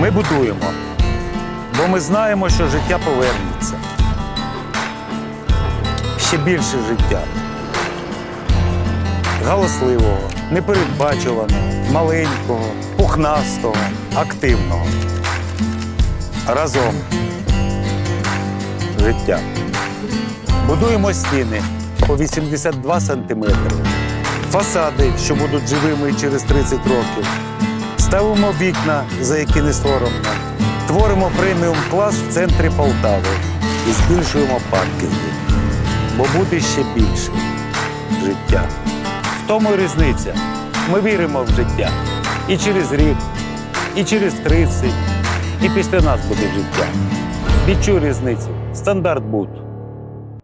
Ми будуємо, бо ми знаємо, що життя повернеться. Ще більше життя. Галасливого, непередбачуваного, маленького, пухнастого, активного. Разом. Життя. Будуємо стіни по 82 сантиметри, фасади, що будуть живими через 30 років. Ставимо вікна, за які не соромно. Творимо преміум клас в центрі Полтави і збільшуємо паркінги. Бо буде ще більше життя. В тому різниця. Ми віримо в життя. І через рік, і через 30, і після нас буде життя. Відчуй різницю. Стандарт будь.